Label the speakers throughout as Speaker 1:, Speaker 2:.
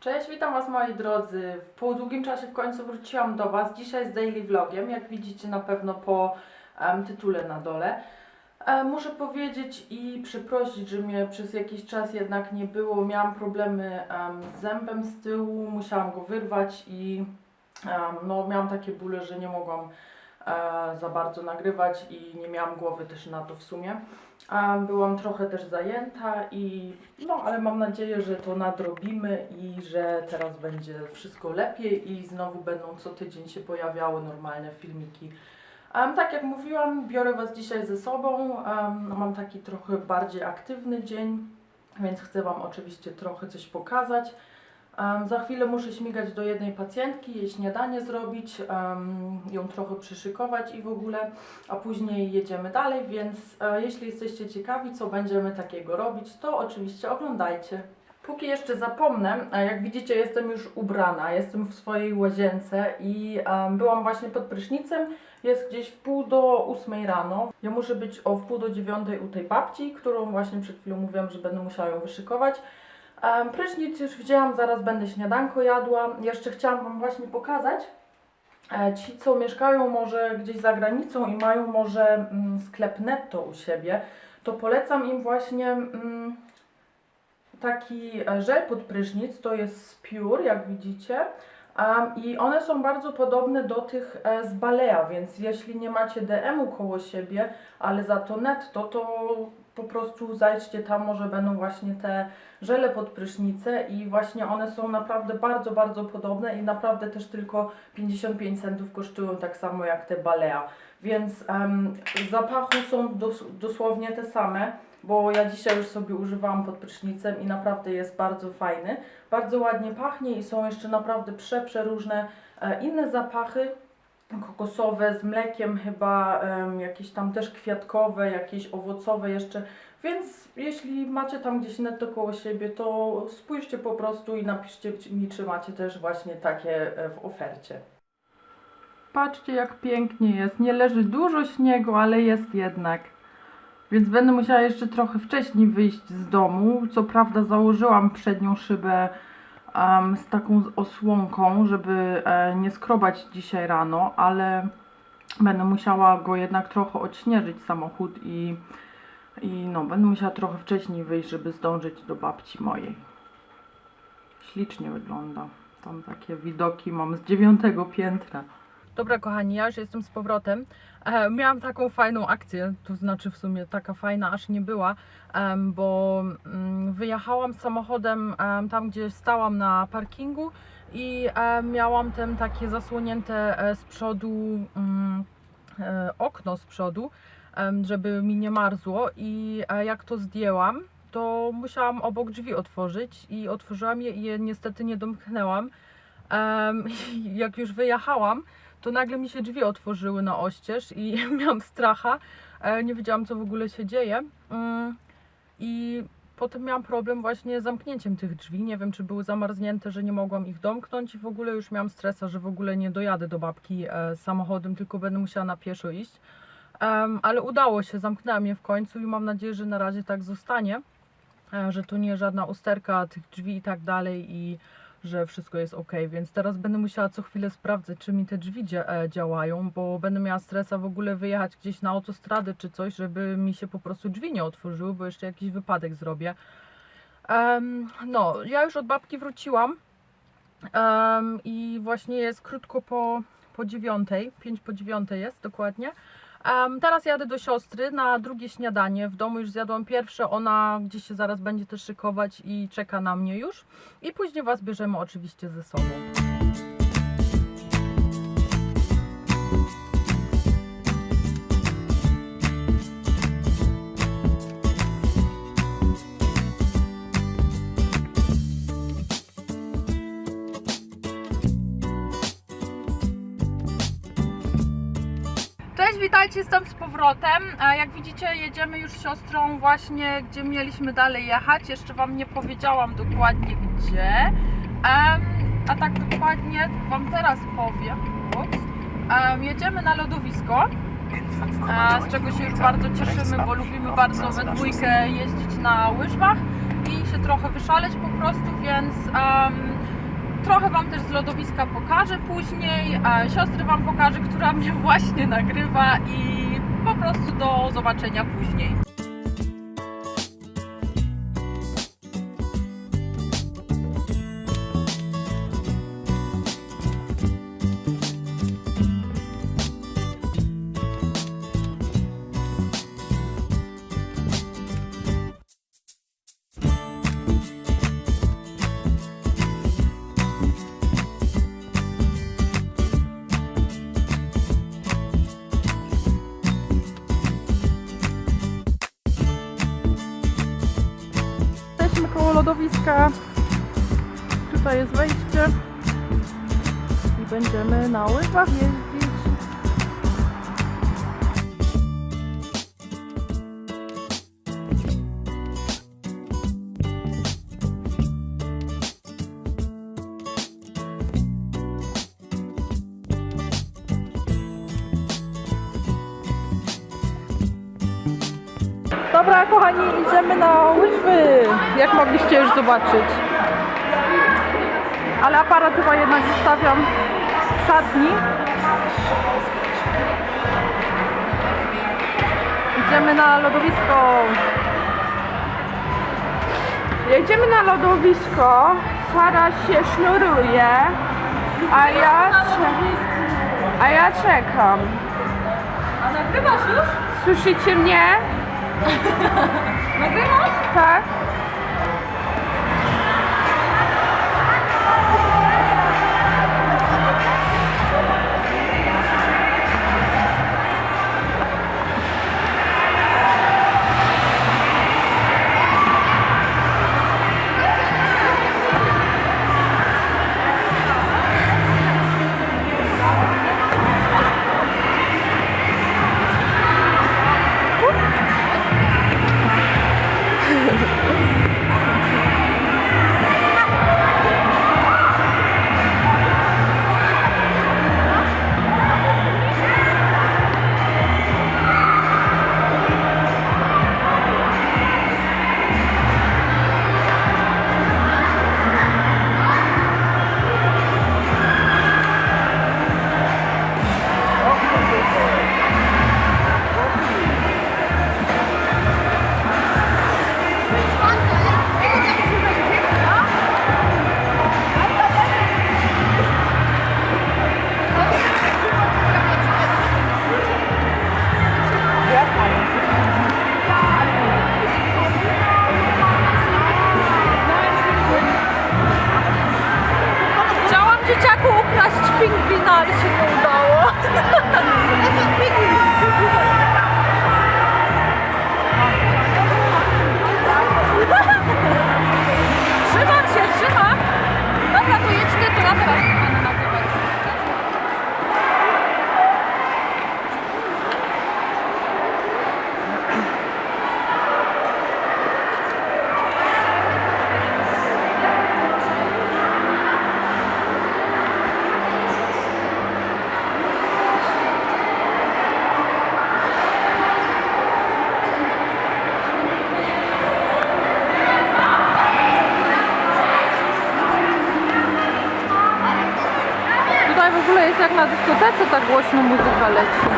Speaker 1: Cześć, witam Was moi drodzy. Po długim czasie w końcu wróciłam do Was. Dzisiaj z daily vlogiem, jak widzicie na pewno po em, tytule na dole. E, muszę powiedzieć i przeprosić, że mnie przez jakiś czas jednak nie było. Miałam problemy em, z zębem z tyłu, musiałam go wyrwać i em, no, miałam takie bóle, że nie mogłam za bardzo nagrywać i nie miałam głowy też na to w sumie. Byłam trochę też zajęta i no, ale mam nadzieję, że to nadrobimy i że teraz będzie wszystko lepiej i znowu będą co tydzień się pojawiały normalne filmiki. Em, tak jak mówiłam, biorę Was dzisiaj ze sobą. No, mam taki trochę bardziej aktywny dzień, więc chcę Wam oczywiście trochę coś pokazać. Em, za chwilę muszę śmigać do jednej pacjentki, jej śniadanie zrobić, em, ją trochę przyszykować i w ogóle a później jedziemy dalej, więc e, jeśli jesteście ciekawi, co będziemy takiego robić, to oczywiście oglądajcie. Póki jeszcze zapomnę, e, jak widzicie, jestem już ubrana, jestem w swojej łazience i em, byłam właśnie pod prysznicem. Jest gdzieś w pół do ósmej rano. Ja muszę być o wpół do dziewiątej u tej babci, którą właśnie przed chwilą mówiłam, że będę musiała ją wyszykować. Prysznic już wzięłam, zaraz będę śniadanko jadła. Jeszcze chciałam Wam właśnie pokazać, E, Ci, co mieszkają może gdzieś za granicą i mają może mm, sklep netto u siebie, to polecam im właśnie mm, taki e, żel pod prysznic, to jest z Pure, jak widzicie. I one są bardzo podobne do tych e, z Balea, więc jeśli nie macie DM-u koło siebie, ale za to netto, to po prostu zajdźcie tam, może będą właśnie te żele pod prysznicę i właśnie one są naprawdę bardzo, bardzo podobne i naprawdę też tylko 55 centów kosztują tak samo jak te Balea. Więc um, zapachu są dos dosłownie te same, bo ja dzisiaj już sobie używałam pod prysznicem i naprawdę jest bardzo fajny. Bardzo ładnie pachnie i są jeszcze naprawdę prze, przeróżne e, inne zapachy kokosowe z mlekiem chyba, jakieś tam też kwiatkowe, jakieś owocowe jeszcze. Więc jeśli macie tam gdzieś netto koło siebie, to spójrzcie po prostu i napiszcie mi, czy macie też właśnie takie e, w ofercie. Patrzcie jak pięknie jest. Nie leży dużo śniegu, ale jest jednak. Więc będę musiała jeszcze trochę wcześniej wyjść z domu. Co prawda założyłam przednią szybę em, z taką osłonką, żeby e, nie skrobać dzisiaj rano, ale będę musiała go jednak trochę odśnieżyć samochód i, i no, będę musiała trochę wcześniej wyjść, żeby zdążyć do babci mojej. Ślicznie wygląda. Tam takie widoki mam z dziewiątego piętra. Dobra, kochani, ja już jestem z powrotem. E, miałam taką fajną akcję, to znaczy w sumie taka fajna aż nie była, bo mm, wyjechałam samochodem em, tam, gdzie stałam na parkingu i e, miałam tam takie zasłonięte e, z przodu mm, okno z przodu, żeby mi nie marzło i jak to zdjęłam, to musiałam obok drzwi otworzyć i otworzyłam je i je niestety nie domknęłam. Jak już wyjechałam, to nagle mi się drzwi otworzyły na oścież i miałam stracha. E, Nie wiedziałam, co w ogóle się dzieje. Mm, I potem miałam problem właśnie z zamknięciem tych drzwi. Nie wiem, czy były zamarznięte, że nie mogłam ich domknąć i w ogóle już miałam stresa, że w ogóle nie dojadę do babki e, samochodem, tylko będę musiała na pieszo iść. Ale udało się, zamknęłam je w końcu i mam nadzieję, że na razie tak zostanie, e, że to nie żadna usterka tych drzwi i tak dalej i że wszystko jest ok, więc teraz będę musiała co chwilę sprawdzać, czy mi te drzwi dzia e, działają, bo będę miała stresa w ogóle wyjechać gdzieś na autostradę czy coś, żeby mi się po prostu drzwi nie otworzyły, bo jeszcze jakiś wypadek zrobię. Em, no, ja już od babki wróciłam em, i właśnie jest krótko po, po dziewiątej, pięć po dziewiątej jest dokładnie. Em, teraz jadę do siostry na drugie śniadanie. W domu już zjadłam pierwsze, ona gdzieś się zaraz będzie też szykować i czeka na mnie już. I później Was bierzemy oczywiście ze sobą. Cześć, witajcie, jestem z powrotem. Jak widzicie, jedziemy już z siostrą właśnie, gdzie mieliśmy dalej jechać. Jeszcze Wam nie powiedziałam dokładnie gdzie. A tak dokładnie Wam teraz powiem. Jedziemy na lodowisko, z czego się już bardzo cieszymy, bo lubimy bardzo we dwójkę jeździć na łyżwach i się trochę wyszaleć po prostu, więc trochę Wam też z lodowiska pokażę później. A siostry Wam pokażę, która mnie właśnie nagrywa i po prostu do zobaczenia później. Lodowiska. Tutaj jest wejście. I będziemy na łyżwach jeździć. Idziemy na łyżwy, jak mogliście już zobaczyć. Ale aparat chyba jednak zostawiam w szatni. Idziemy na lodowisko.
Speaker 2: Jedziemy na lodowisko, Sara się sznuruje, a ja, a ja czekam.
Speaker 1: A nagrywasz już?
Speaker 2: Słyszycie mnie?
Speaker 1: Nagrywasz?
Speaker 2: Tak?
Speaker 1: Chciałam głośno muzyka leci.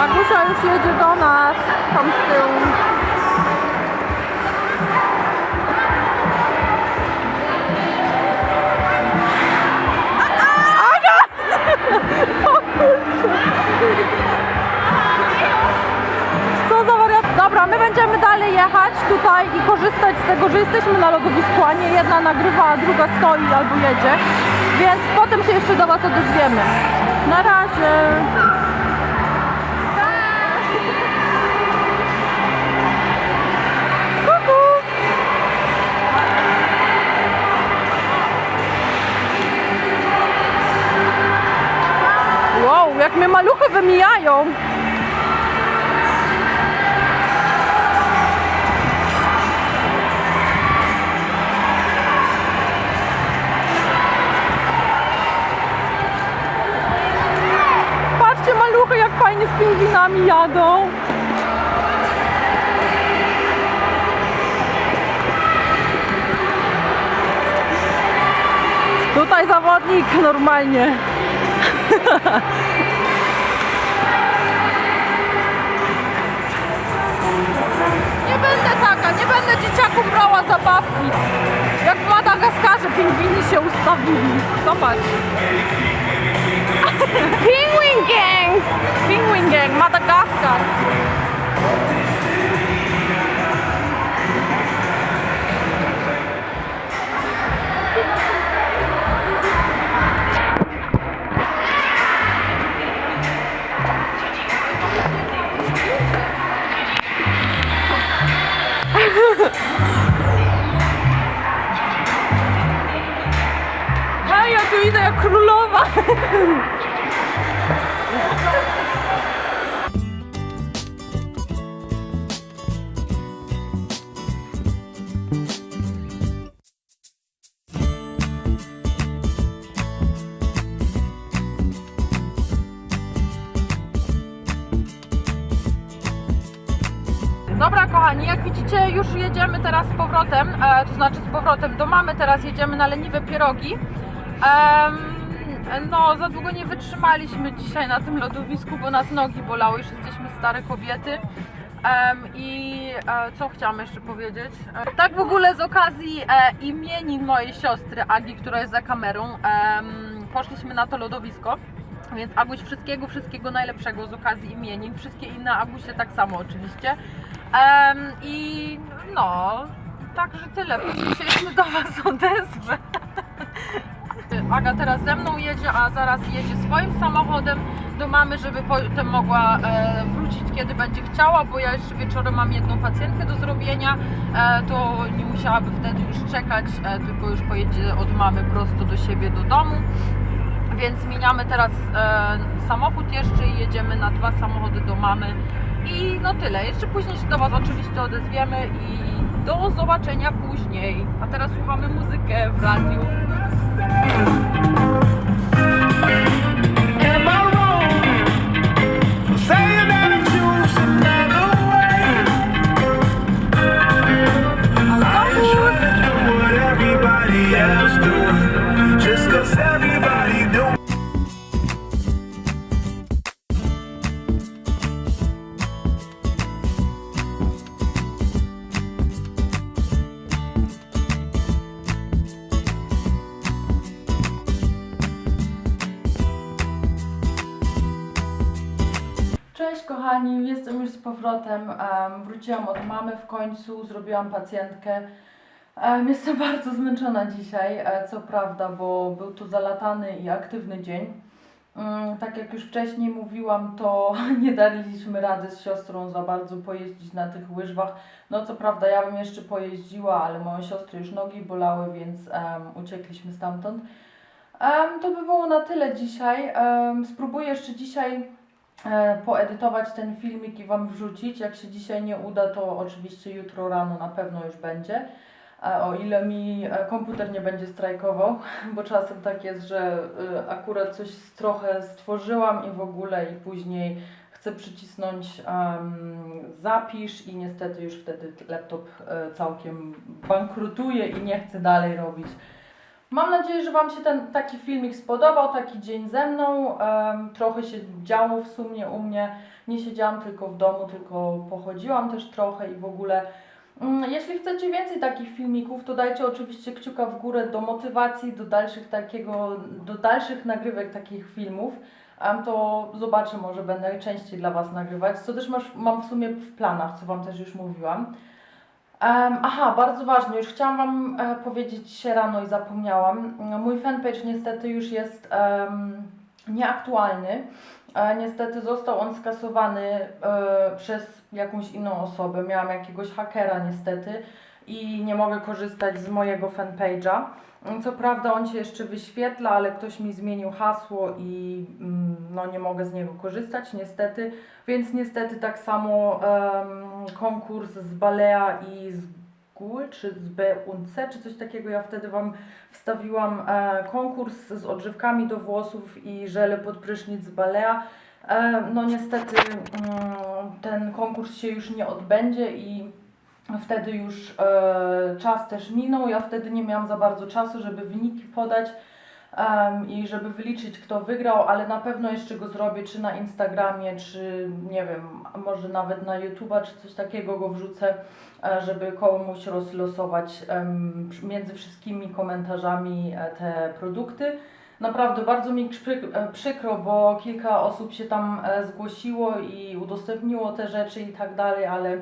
Speaker 1: Agusia już jedzie do nas, tam z tyłu. Jechać tutaj i korzystać z tego, że jesteśmy na lodowisku, a nie jedna nagrywa, a druga stoi albo jedzie. Więc potem się jeszcze do Was odezwiemy. Na razie. Jak mnie maluchy wymijają. pingwinami jadą. Tutaj zawodnik normalnie. Nie będę taka, nie będę dzieciaku brała zabawki. Jak w Madagaskarze pingwini się ustawili. Zobacz.
Speaker 2: Penguin Gang!
Speaker 1: Penguin Gang, Madagaskar. Dobra kochani, jak widzicie już jedziemy teraz z powrotem, e, to znaczy z powrotem do mamy, teraz jedziemy na leniwe pierogi. No, za długo nie wytrzymaliśmy dzisiaj na tym lodowisku, bo nas nogi bolały, już jesteśmy stare kobiety. I e, co chciałam jeszcze powiedzieć? E, tak w ogóle z okazji e, imienin mojej siostry Agi, która jest za kamerą, em, poszliśmy na to lodowisko. Więc Aguś wszystkiego, wszystkiego najlepszego z okazji imienin. Wszystkie inne Agusie tak samo oczywiście. Em, I no, także tyle. Jeszcze do Was odezwę. Aga teraz ze mną jedzie, a zaraz jedzie swoim samochodem do mamy, żeby potem mogła e, wrócić kiedy będzie chciała, bo ja jeszcze wieczorem mam jedną pacjentkę do zrobienia, e, to nie musiałaby wtedy już czekać, e, tylko już pojedzie od mamy prosto do siebie do domu. Więc zmieniamy teraz e, samochód jeszcze i jedziemy na dwa samochody do mamy. I no tyle. Jeszcze później się do Was oczywiście odezwiemy i do zobaczenia później. A teraz słuchamy muzykę w radiu. Kochani, jestem już z powrotem. Em, wróciłam od mamy w końcu, zrobiłam pacjentkę. Em, jestem bardzo zmęczona dzisiaj, e, co prawda, bo był to zalatany i aktywny dzień. Mm, tak jak już wcześniej mówiłam, to nie daliśmy rady z siostrą za bardzo pojeździć na tych łyżwach. No co prawda ja bym jeszcze pojeździła, ale moją siostrę już nogi bolały, więc em, uciekliśmy stamtąd. Em, to by było na tyle dzisiaj. Em, spróbuję jeszcze dzisiaj poedytować ten filmik i Wam wrzucić. Jak się dzisiaj nie uda, to oczywiście jutro rano na pewno już będzie. E, O ile mi e, komputer nie będzie strajkował, bo czasem tak jest, że e, akurat coś trochę stworzyłam i w ogóle i później chcę przycisnąć em, zapisz i niestety już wtedy laptop e, całkiem bankrutuje i nie chce dalej robić. Mam nadzieję, że Wam się ten taki filmik spodobał, taki dzień ze mną. Trochę się działo w sumie u mnie. Nie siedziałam tylko w domu, tylko pochodziłam też trochę i w ogóle. Mm, Jeśli chcecie więcej takich filmików, to dajcie oczywiście kciuka w górę do motywacji, do dalszych takiego, do dalszych nagrywek takich filmów. To zobaczę, może będę częściej dla Was nagrywać, co też masz, mam w sumie w planach, co Wam też już mówiłam. Aha, bardzo ważne, już chciałam Wam e, powiedzieć dzisiaj rano i zapomniałam. Mój fanpage niestety już jest nieaktualny. E, niestety został on skasowany e, przez jakąś inną osobę. Miałam jakiegoś hakera niestety i nie mogę korzystać z mojego fanpage'a. Co prawda on się jeszcze wyświetla, ale ktoś mi zmienił hasło i mm, no, nie mogę z niego korzystać niestety. Więc niestety tak samo em, konkurs z Balea i z GUL, czy z BUNC, czy coś takiego. Ja wtedy Wam wstawiłam e, konkurs z odżywkami do włosów i żele pod prysznic z Balea. E, no niestety mm, ten konkurs się już nie odbędzie i wtedy już e, czas też minął. Ja wtedy nie miałam za bardzo czasu, żeby wyniki podać. i żeby wyliczyć, kto wygrał, ale na pewno jeszcze go zrobię, czy na Instagramie, czy nie wiem, może nawet na YouTube'a, czy coś takiego go wrzucę, e, żeby komuś rozlosować między wszystkimi komentarzami e, te produkty. Naprawdę bardzo mi e, przykro, bo kilka osób się tam e, zgłosiło i udostępniło te rzeczy i tak dalej, ale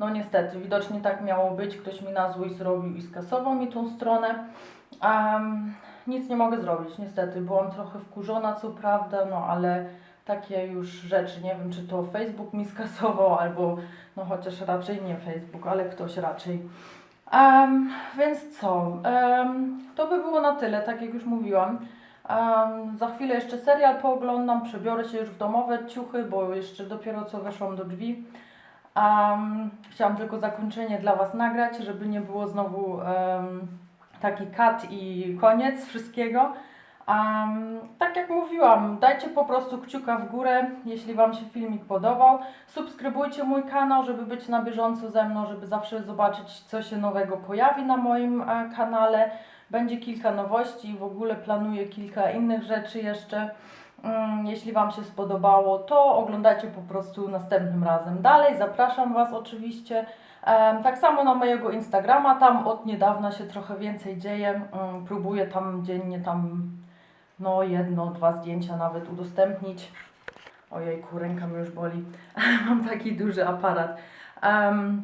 Speaker 1: no niestety, widocznie tak miało być. Ktoś mi na złość zrobił i skasował mi tą stronę. Em, nic nie mogę zrobić, niestety. Byłam trochę wkurzona, co prawda, no ale takie już rzeczy, nie wiem czy to Facebook mi skasował, albo no chociaż raczej nie Facebook, ale ktoś raczej. Em, więc co? Em, to by było na tyle, tak jak już mówiłam. Em, za chwilę jeszcze serial pooglądam, przebiorę się już w domowe ciuchy, bo jeszcze dopiero co weszłam do drzwi. Em, chciałam tylko zakończenie dla Was nagrać, żeby nie było znowu em, taki cut i koniec wszystkiego. Em, tak jak mówiłam, dajcie po prostu kciuka w górę, jeśli Wam się filmik podobał. Subskrybujcie mój kanał, żeby być na bieżąco ze mną, żeby zawsze zobaczyć, co się nowego pojawi na moim e, kanale. Będzie kilka nowości, w ogóle planuję kilka innych rzeczy jeszcze. Mm, Jeśli Wam się spodobało, to oglądajcie po prostu następnym razem dalej. Zapraszam Was oczywiście. Tak samo na mojego Instagrama, tam od niedawna się trochę więcej dzieje. Mm, Próbuję tam dziennie tam no jedno, dwa zdjęcia nawet udostępnić. Ojejku, ręka mnie już boli. Mam taki duży aparat. Em,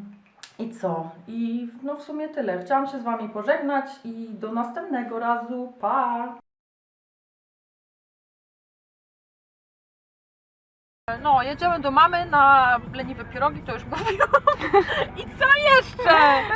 Speaker 1: I co? I no w sumie tyle. Chciałam się z Wami pożegnać i do następnego razu. Pa! No, jedziemy do mamy na leniwe pierogi, to już mówiłam. I co jeszcze?